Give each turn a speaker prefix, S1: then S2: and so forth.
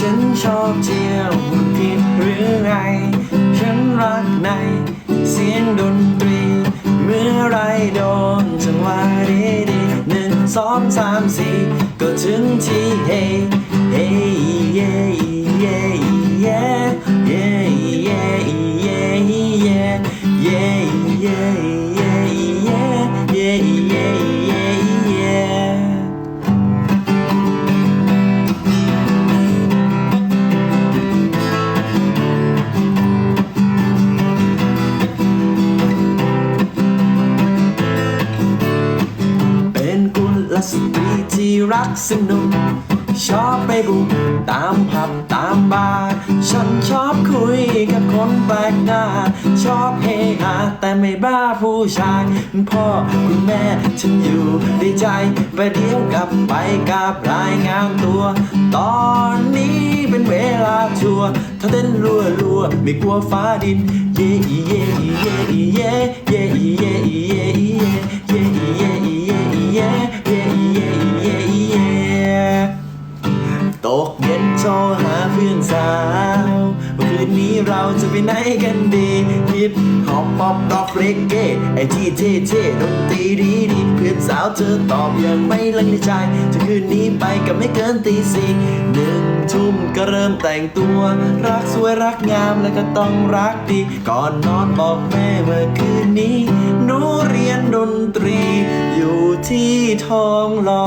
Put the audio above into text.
S1: ฉันชอบเชี่ยวผิดหรือไง ฉันรักในเสียงดนตรี เมื่อไรโดนจังหวะดีดีหนึ่งสองสามสี่ก็ถึงที่เฮ กุลสตรีที่รักสนุก ชอบไปบุกตามผับตามบาร์ฉันชอบคุยกับคนแปลกหน้า ชอบเฮฮาแต่ไม่บ้าผู้ชาย พ่อคุณแม่ฉันอยู่ในใจไปเดี๋ยวกลับไปกับรายงานตัว ตอนนี้เป็นเวลาชัวร์ถ้าเต้นรัวรัวไม่กลัวฟ้าดิน เย่เย่เย่เย่เย่เย่เย่าวว่าคืนนี้เราจะไปไหนกันดีฮิปฮอปป๊อปร็อกเรกเก้ไอที่เท่เท่ดนตรีดีดีเพื่อนสาวเธอตอบยังไม่ลังเลใจจะคืนนี้ไปกับไม่เกินตีสี่หนึ่งทุ่มก็เริ่มแต่งตัว รักสวยรักงามแล้วก็ต้องรักดี ก่อนนอนบอกแม่เมื่อคืนนี้หนูเรียนดนตรีอยู่ที่ทองหล่อ